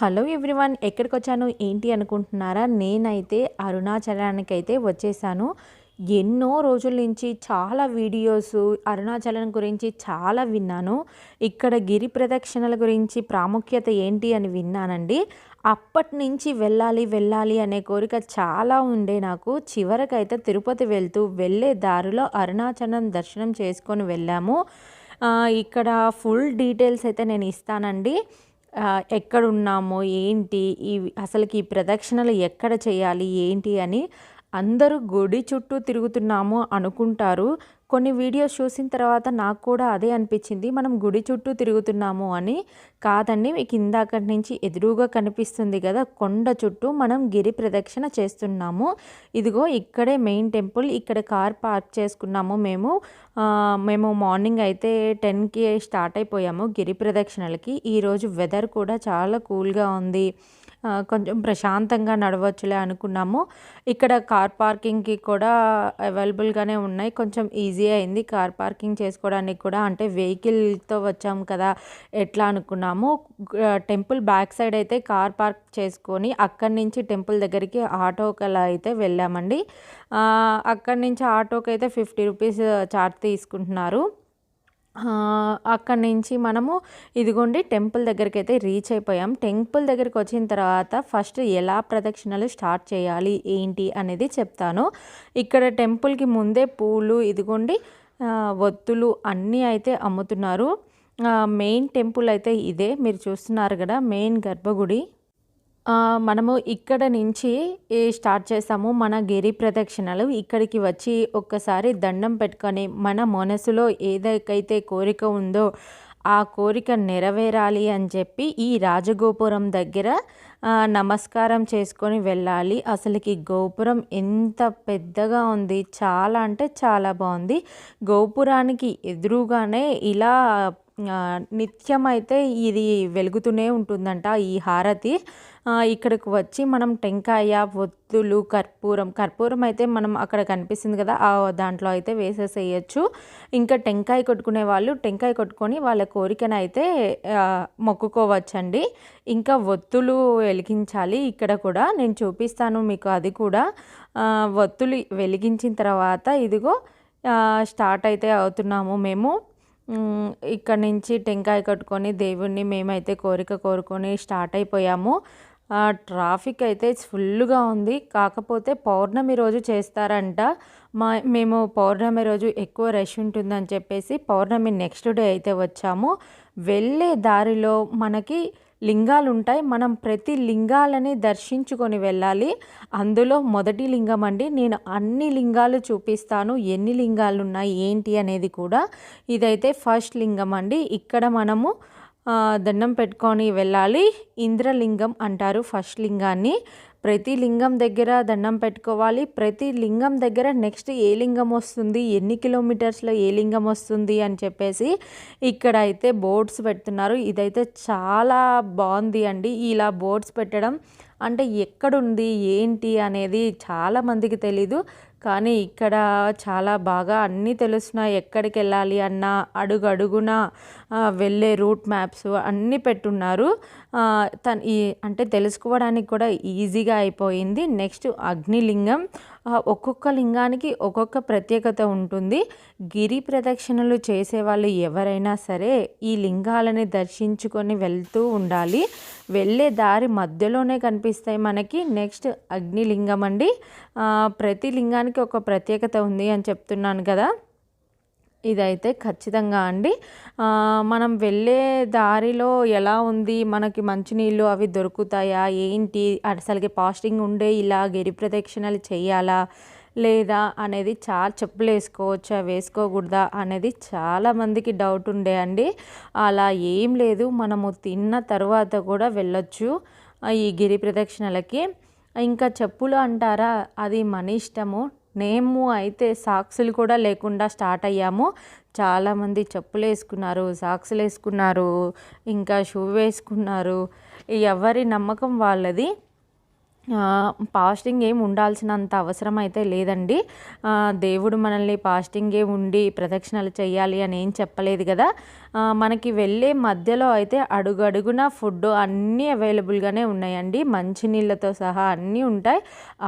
Hello everyone ఎక్కడికి వచ్చాను ఏంటి అనుకుంటున్నారా? నేనైతే అరుణాచలానికి అయితే వచ్చేసాను. ఎన్నో రోజుల నుంచి చాలా వీడియోస్ అరుణాచలం గురించి చాలా విన్నాను. ఇక్కడ గిరి ప్రదక్షిణల గురించి ప్రాముఖ్యత ఏంటి అని విన్నానండి. అప్పటి నుంచి వెళ్ళాలి వెళ్ళాలి అనే కోరిక చాలా ఉండే నాకు. చివరికైతే తిరుపతి వెళ్తూ వెళ్ళే దారిలో అరుణాచలం దర్శనం చేసుకొని వెళ్ళాము. ఇక్కడ ఫుల్ డీటెయిల్స్ అయితే నేను ఇస్తానండి. ఎక్కడున్నామో ఏంటి ఈ అసలుకి ఈ ప్రదక్షిణలు ఎక్కడ చేయాలి ఏంటి అని అందరూ గుడి చుట్టూ తిరుగుతున్నాము అనుకుంటారు. కొన్ని వీడియోస్ చూసిన తర్వాత నాకు కూడా అదే అనిపించింది. మనం గుడి చుట్టూ తిరుగుతున్నాము అని కాదండి. మీకు ఇందాకటి నుంచి ఎదురుగా కనిపిస్తుంది కదా కొండ చుట్టూ మనం గిరి ప్రదక్షిణ చేస్తున్నాము. ఇదిగో ఇక్కడే మెయిన్ టెంపుల్. ఇక్కడ కార్ పార్క్ చేసుకున్నాము మేము. మేము మార్నింగ్ అయితే టెన్కి స్టార్ట్ అయిపోయాము గిరి ప్రదక్షిణలకి. ఈరోజు వెదర్ కూడా చాలా కూల్గా ఉంది. కొంచెం ప్రశాంతంగా నడవచ్చులే అనుకున్నాము. ఇక్కడ కార్ పార్కింగ్కి కూడా అవైలబుల్గానే ఉన్నాయి. కొంచెం ఈజీ అయింది కార్ పార్కింగ్ చేసుకోవడానికి కూడా. అంటే వెహికల్తో వచ్చాము కదా ఎట్లా అనుకున్నాము. టెంపుల్ బ్యాక్ సైడ్ అయితే కార్ పార్క్ చేసుకొని అక్కడి నుంచి టెంపుల్ దగ్గరికి ఆటోకలా అయితే వెళ్ళామండి. అక్కడి నుంచి ఆటోకి అయితే ఫిఫ్టీ రూపీస్ చార్జ్ తీసుకుంటున్నారు. అక్కడి నుంచి మనము ఇదిగోండి టెంపుల్ దగ్గరికి అయితే రీచ్ అయిపోయాం. టెంపుల్ దగ్గరికి వచ్చిన తర్వాత ఫస్ట్ ఎలా ప్రదక్షిణలు స్టార్ట్ చేయాలి ఏంటి అనేది చెప్తాను. ఇక్కడ టెంపుల్కి ముందే పూలు ఇదిగోండి ఒత్తులు అన్నీ అయితే అమ్ముతున్నారు. మెయిన్ టెంపుల్ అయితే ఇదే మీరు చూస్తున్నారు కదా మెయిన్ గర్భగుడి. మనము ఇక్కడ నుంచి స్టార్ట్ చేసాము మన గిరి ప్రదక్షిణలు ఇక్కడికి వచ్చి ఒక్కసారి దండం పెట్టుకొని మన మనసులో ఏదైతే కోరిక ఉందో ఆ కోరిక నెరవేరాలి అని చెప్పి ఈ రాజగోపురం దగ్గర నమస్కారం చేసుకొని వెళ్ళాలి. అసలుకి గోపురం ఎంత పెద్దగా ఉంది చాలా అంటే చాలా బాగుంది. గోపురానికి ఎదురుగానే ఇలా నిత్యం అయితే ఇది వెలుగుతూనే ఉంటుందంట ఈ హారతి. ఇక్కడికి వచ్చి మనం టెంకాయ ఒత్తులు కర్పూరం కర్పూరం అయితే మనం అక్కడ కనిపిస్తుంది కదా ఆ దాంట్లో అయితే వేసేసేయచ్చు. ఇంకా టెంకాయ కొట్టుకునే వాళ్ళు టెంకాయ కొట్టుకొని వాళ్ళ కోరికను అయితే మొక్కుకోవచ్చండి. ఇంకా ఒత్తులు వెలిగించాలి ఇక్కడ కూడా నేను చూపిస్తాను మీకు అది కూడా. ఒత్తులు వెలిగించిన తర్వాత ఇదిగో స్టార్ట్ అయితే అవుతున్నాము మేము. ఇక్కడ నుంచి టెంకాయ కట్టుకొని దేవుణ్ణి మేమైతే కోరిక కోరుకొని స్టార్ట్ అయిపోయాము. ట్రాఫిక్ అయితే ఫుల్గా ఉంది. కాకపోతే పౌర్ణమి రోజు చేస్తారంట. మా మేము పౌర్ణమి రోజు ఎక్కువ రష్ ఉంటుందని చెప్పేసి పౌర్ణమి నెక్స్ట్ డే అయితే వచ్చాము. వెళ్ళే దారిలో మనకి లింగాలు ఉంటాయి మనం ప్రతి లింగాలని దర్శించుకొని వెళ్ళాలి. అందులో మొదటి లింగం అండి నేను అన్ని లింగాలు చూపిస్తాను. ఎన్ని లింగాలు ఉన్నాయి ఏంటి అనేది కూడా. ఇదైతే ఫస్ట్ లింగం అండి. ఇక్కడ మనము దండం పెట్టుకొని వెళ్ళాలి. ఇంద్రలింగం అంటారు ఫస్ట్ లింగాన్ని. ప్రతి లింగం దగ్గర దండం పెట్టుకోవాలి. ప్రతి లింగం దగ్గర నెక్స్ట్ ఏ లింగం వస్తుంది? ఎన్ని కిలోమీటర్స్లో ఏ లింగం వస్తుంది? అని చెప్పేసి ఇక్కడ అయితే బోర్డ్స్ పెడుతున్నారు. ఇదైతే చాలా బాగుంది అండి. ఇలా బోర్డ్స్ పెట్టడం అంటే ఎక్కడుంది? ఏంటి? అనేది చాలా మందికి తెలీదు. కానీ ఇక్కడ చాలా బాగా అన్నీ తెలుస్తున్నాయి. ఎక్కడికి వెళ్ళాలి అన్న అడుగు అడుగున వెళ్ళే రూట్ మ్యాప్స్ అన్నీ పెట్టున్నారు. ఆ, తన ఈ అంటే తెలుసుకోవడానికి కూడా ఈజీగా అయిపోయింది. నెక్స్ట్ అగ్నిలింగం. ఒక్కొక్క లింగానికి ఒక్కొక్క ప్రత్యేకత ఉంటుంది. గిరి ప్రదక్షిణలు చేసే వాళ్ళు ఎవరైనా సరే ఈ లింగాలని దర్శించుకొని వెళ్తూ ఉండాలి. వెళ్ళే దారి మధ్యలోనే కనిపిస్తాయి మనకి. నెక్స్ట్ అగ్నిలింగం అండి. ప్రతి లింగానికి ఒక ప్రత్యేకత ఉంది అని చెప్తున్నాను కదా. ఇదైతే ఖచ్చితంగా అండి. మనం వెళ్ళే దారిలో ఎలా ఉంది? మనకి మంచినీళ్ళు అవి దొరుకుతాయా? ఏంటి? అసలుకి పాస్టింగ్ ఉండే ఇలా గిరి ప్రదక్షిణలు చేయాలా? లేదా అనేది చాలా చెప్పులు వేసుకోవచ్చా? వేసుకోకూడదా? అనేది చాలా మందికి డౌట్ ఉండే అండి. అలా ఏం లేదు. మనము తిన్న తర్వాత కూడా వెళ్ళొచ్చు ఈ గిరి ప్రదక్షిణలకి. ఇంకా చెప్పులు అంటారా? అది మన ఇష్టము. మేము అయితే సాక్సులు కూడా లేకుండా స్టార్ట్ అయ్యాము. చాలామంది చెప్పులు వేసుకున్నారు సాక్సులు వేసుకున్నారు ఇంకా షూ వేసుకున్నారు ఎవరి నమ్మకం వాళ్ళది. ఫాస్టింగ్ ఏమి ఉండాల్సినంత అవసరం అయితే లేదండి దేవుడు మనల్ని ఫాస్టింగే ఉండి ప్రదక్షిణలు చేయాలి అని ఏం చెప్పలేదు కదా. మనకి వెళ్ళే మధ్యలో అయితే అడుగడుగున ఫుడ్ అన్నీ అవైలబుల్గానే ఉన్నాయండి. మంచినీళ్ళతో సహా అన్నీ ఉంటాయి.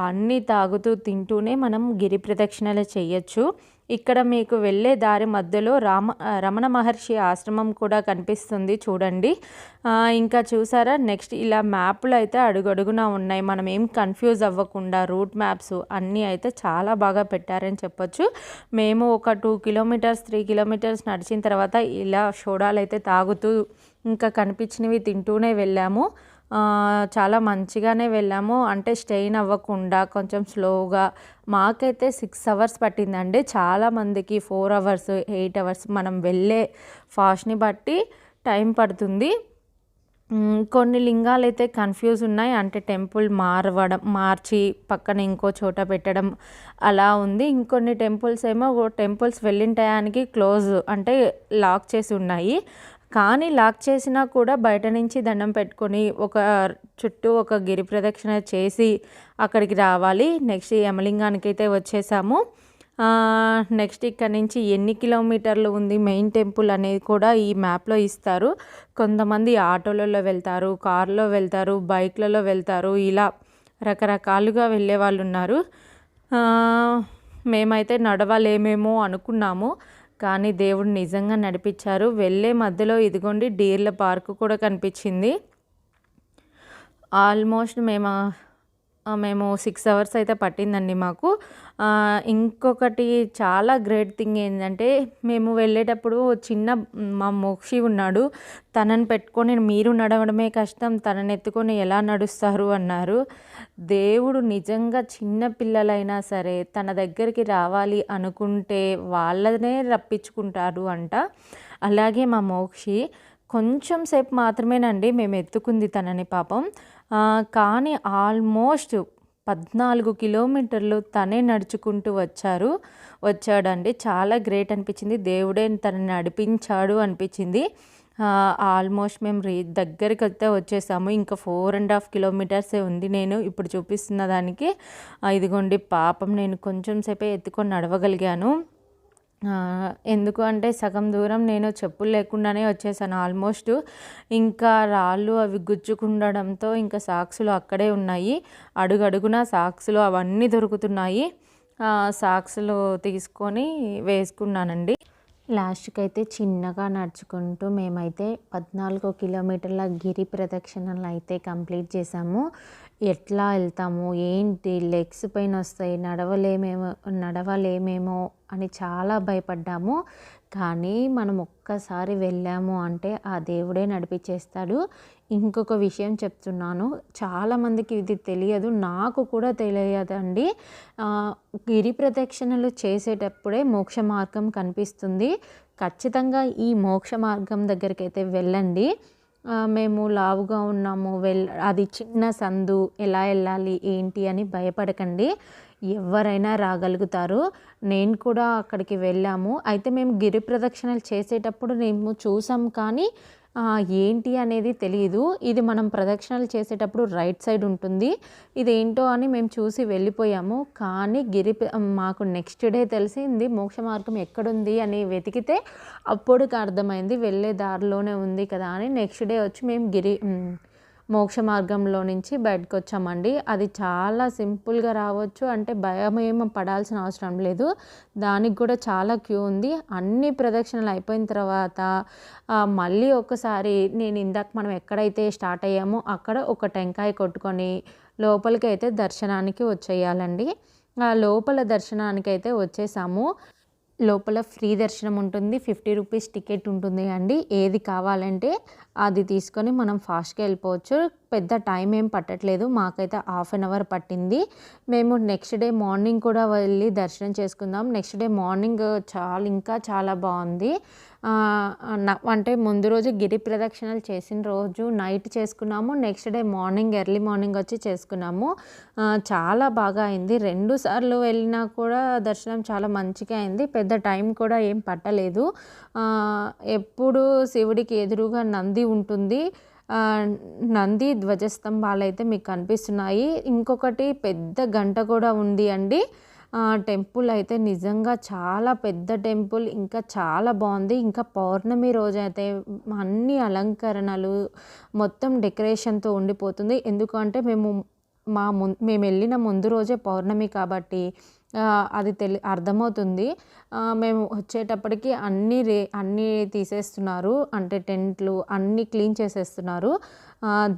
అన్నీ తాగుతూ తింటూనే మనం గిరి ప్రదక్షిణలు చేయొచ్చు ఇక్కడ మీకు వెళ్ళే దారి మధ్యలో రామ రమణ మహర్షి ఆశ్రమం కూడా కనిపిస్తుంది చూడండి. ఇంకా చూసారా? నెక్స్ట్ ఇలా మ్యాప్లు అయితే అడుగడుగునా ఉన్నాయి. మనం ఏం కన్ఫ్యూజ్ అవ్వకుండా రూట్ మ్యాప్స్ అన్నీ అయితే చాలా బాగా పెట్టారని చెప్పొచ్చు. మేము ఒక టూ కిలోమీటర్స్ త్రీ కిలోమీటర్స్ నడిచిన తర్వాత ఇలా షోడాలు అయితే తాగుతూ ఇంకా కనిపించినవి తింటూనే వెళ్ళాము. చాలా మంచిగానే వెళ్ళాము. అంటే స్టెయిన్ అవ్వకుండా కొంచెం స్లోగా మాకైతే సిక్స్ అవర్స్ పట్టిందండి. చాలామందికి ఫోర్ అవర్స్ ఎయిట్ అవర్స్ మనం వెళ్ళే ఫాస్ట్ని బట్టి టైం పడుతుంది. కొన్ని లింగాలు అయితే కన్ఫ్యూజ్ ఉన్నాయి. అంటే టెంపుల్ మారవడం మార్చి పక్కన ఇంకో చోట పెట్టడం అలా ఉంది. ఇంకొన్ని టెంపుల్స్ ఏమో టెంపుల్స్ వెళ్ళిన టయానికి క్లోజ్ అంటే లాక్ చేసి ఉన్నాయి. కానీ లాక్ చేసినా కూడా బయట నుంచి దండం పెట్టుకొని ఒక చుట్టూ ఒక గిరి ప్రదక్షిణ చేసి అక్కడికి రావాలి. నెక్స్ట్ యమలింగానికి అయితే వచ్చేసాము నెక్స్ట్ ఇక్కడ నుంచి ఎన్ని కిలోమీటర్లు ఉంది మెయిన్ టెంపుల్ అనేది కూడా ఈ మ్యాప్లో ఇస్తారు. కొంతమంది ఆటోలలో వెళ్తారు కార్లో వెళ్తారు బైక్లలో వెళ్తారు ఇలా రకరకాలుగా వెళ్ళే వాళ్ళు ఉన్నారు. మేమైతే నడవలేమేమో అనుకున్నాము. కానీ దేవుడు నిజంగా నడిపించారు. వెళ్ళే మధ్యలో ఇదిగోండి డీర్ల పార్క్ కూడా కనిపించింది. ఆల్మోస్ట్ మేము మేము సిక్స్ అవర్స్ అయితే పట్టిందండి మాకు. ఇంకొకటి చాలా గ్రేట్ థింగ్ ఏంటంటే మేము వెళ్ళేటప్పుడు చిన్న మా మోక్షి ఉన్నాడు. తనని పెట్టుకొని మీరు నడవడమే కష్టం తనని ఎత్తుకొని ఎలా నడుస్తారు అన్నారు. దేవుడు నిజంగా చిన్న పిల్లలైనా సరే తన దగ్గరికి రావాలి అనుకుంటే వాళ్ళనే రప్పించుకుంటారు అంట. అలాగే మా మోక్షి కొంచెం సేపు మాత్రమేనండి మేము ఎత్తుకుంది తనని పాపం. కానీ ఆల్మోస్ట్ పద్నాలుగు కిలోమీటర్లు తనే నడుచుకుంటూ వచ్చారు. వచ్చాడండి. చాలా గ్రేట్ అనిపించింది. దేవుడే తనని నడిపించాడు అనిపించింది. ఆల్మోస్ట్ మేము రీ దగ్గరికి అయితే వచ్చేసాము. ఇంకా ఫోర్ అండ్ హాఫ్ కిలోమీటర్సే ఉంది నేను ఇప్పుడు చూపిస్తున్న దానికి. ఇదిగోండి పాపం నేను కొంచెం సేపే ఎత్తుకొని నడవగలిగాను. ఎందుకు అంటే సగం దూరం నేను చెప్పులు లేకుండానే వచ్చేసాను ఆల్మోస్ట్. ఇంకా రాళ్ళు అవి గుచ్చుకుండడంతో ఇంకా సాక్సులు అక్కడే ఉన్నాయి. అడుగడుగున సాక్సులు అవన్నీ దొరుకుతున్నాయి. సాక్సులు తీసుకొని వేసుకున్నానండి. లాస్ట్కి అయితే చిన్నగా నడుచుకుంటూ మేమైతే పద్నాలుగు కిలోమీటర్ల గిరి ప్రదక్షిణలు అయితే కంప్లీట్ చేసాము. ఎట్లా వెళ్తాము? ఏంటి? లెగ్స్ పైన వస్తాయి నడవలేమేమో నడవలేమేమో అని చాలా భయపడ్డాము. కానీ మనం ఒక్కసారి వెళ్ళాము అంటే ఆ దేవుడే నడిపించేస్తాడు ఇంకొక విషయం చెప్తున్నాను. చాలామందికి ఇది తెలియదు నాకు కూడా తెలియదండి. గిరి ప్రదక్షిణలు చేసేటప్పుడే మోక్ష మార్గం కనిపిస్తుంది. ఖచ్చితంగా ఈ మోక్ష మార్గం దగ్గరికి అయితే వెళ్ళండి మేము లావుగా ఉన్నాము వెల్ అది చిన్న సందు ఎలా వెళ్ళాలి ఏంటి అని భయపడకండి. ఎవరైనా రాగలుగుతారు. నేను కూడా అక్కడికి వెళ్ళాము. అయితే మేము గిరి ప్రదక్షిణలు చేసేటప్పుడు మేము చూసాం కానీ ఏంటి అనేది తెలియదు ఇది మనం ప్రదక్షిణలు చేసేటప్పుడు రైట్ సైడ్ ఉంటుంది. ఇదేంటో అని మేము చూసి వెళ్ళిపోయాము. కానీ గిరి మాకు నెక్స్ట్ డే తెలిసింది మోక్ష మార్గం ఎక్కడుంది అని వెతికితే అప్పుడు అర్థమైంది వెళ్ళే దారిలోనే ఉంది కదా అని. నెక్స్ట్ డే వచ్చి మేము గిరి మోక్ష మార్గంలో నుంచి బయటకు వచ్చామండి అది చాలా సింపుల్గా రావచ్చు. అంటే భయం ఏమో పడాల్సిన అవసరం లేదు. దానికి కూడా చాలా క్యూ ఉంది. అన్ని ప్రదక్షిణలు అయిపోయిన తర్వాత మళ్ళీ ఒకసారి నేను ఇందాక మనం ఎక్కడైతే స్టార్ట్ అయ్యామో అక్కడ ఒక టెంకాయ కొట్టుకొని లోపలికి అయితే దర్శనానికి వచ్చేయాలండి. లోపల దర్శనానికి అయితే వచ్చేసాము. లోపల ఫ్రీ దర్శనం ఉంటుంది. ఫిఫ్టీ రూపీస్ టికెట్ ఉంటుంది అండి ఏది కావాలంటే అది తీసుకొని మనం ఫాస్ట్గా వెళ్ళిపోవచ్చు. పెద్ద టైం ఏం పట్టట్లేదు. మాకైతే హాఫ్ అన్ అవర్ పట్టింది. మేము నెక్స్ట్ డే మార్నింగ్ కూడా వెళ్ళి దర్శనం చేసుకుందాం. నెక్స్ట్ డే మార్నింగ్ చాలా ఇంకా చాలా బాగుంది. అంటే ముందు రోజు గిరి ప్రదక్షిణలు చేసిన రోజు నైట్ చేసుకున్నాము. Next day morning early morning వచ్చి చేసుకున్నాము. చాలా బాగా అయింది. రెండు సార్లు వెళ్ళినా కూడా దర్శనం చాలా మంచిగా అయింది. పెద్ద టైం కూడా ఏం పట్టలేదు. ఎప్పుడు శివుడికి ఎదురుగా నంది నంది ఉంటుంది. నంది ధ్వజస్తంభాలు అయితే మీకు కనిపిస్తున్నాయి. ఇంకొకటి పెద్ద గంట కూడా ఉంది అండి. టెంపుల్ అయితే నిజంగా చాలా పెద్ద టెంపుల్ ఇంకా చాలా బాగుంది. ఇంకా పౌర్ణమి రోజు అయితే అన్ని అలంకరణలు మొత్తం డెకరేషన్తో ఉండిపోతుంది. ఎందుకంటే మేము మా ము మేము వెళ్ళిన ముందు రోజే పౌర్ణమి కాబట్టి అది తెలి అర్థమవుతుంది. మేము వచ్చేటప్పటికి అన్నీ రే అన్నీ తీసేస్తున్నారు. అంటే టెంట్లు అన్నీ క్లీన్ చేసేస్తున్నారు.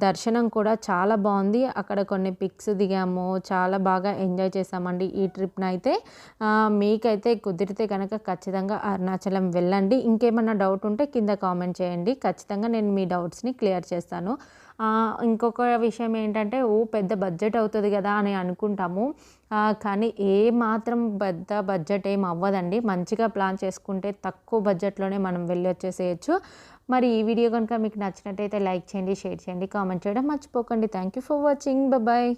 దర్శనం కూడా చాలా బాగుంది. అక్కడ కొన్ని పిక్స్ దిగాము చాలా బాగా ఎంజాయ్ చేసామండి ఈ ట్రిప్ని అయితే. మీకైతే కుదిరితే కనుక ఖచ్చితంగా అరుణాచలం వెళ్ళండి. ఇంకేమన్నా డౌట్ ఉంటే కింద కామెంట్ చేయండి. ఖచ్చితంగా నేను మీ డౌట్స్ని క్లియర్ చేస్తాను. ఇంకొక విషయం ఏంటంటే ఓ పెద్ద బడ్జెట్ అవుతుంది కదా అని అనుకుంటాము. కానీ ఏ మాత్రం పెద్ద బడ్జెట్ ఏం అవ్వదండి. మంచిగా ప్లాన్ చేసుకుంటే తక్కువ బడ్జెట్లోనే మనం వెళ్ళి వచ్చేసేయచ్చు. మరి ఈ వీడియో కనుక మీకు నచ్చినట్టయితే లైక్ చేయండి షేర్ చేయండి కామెంట్ చేయడం మర్చిపోకండి. Thank you for watching bye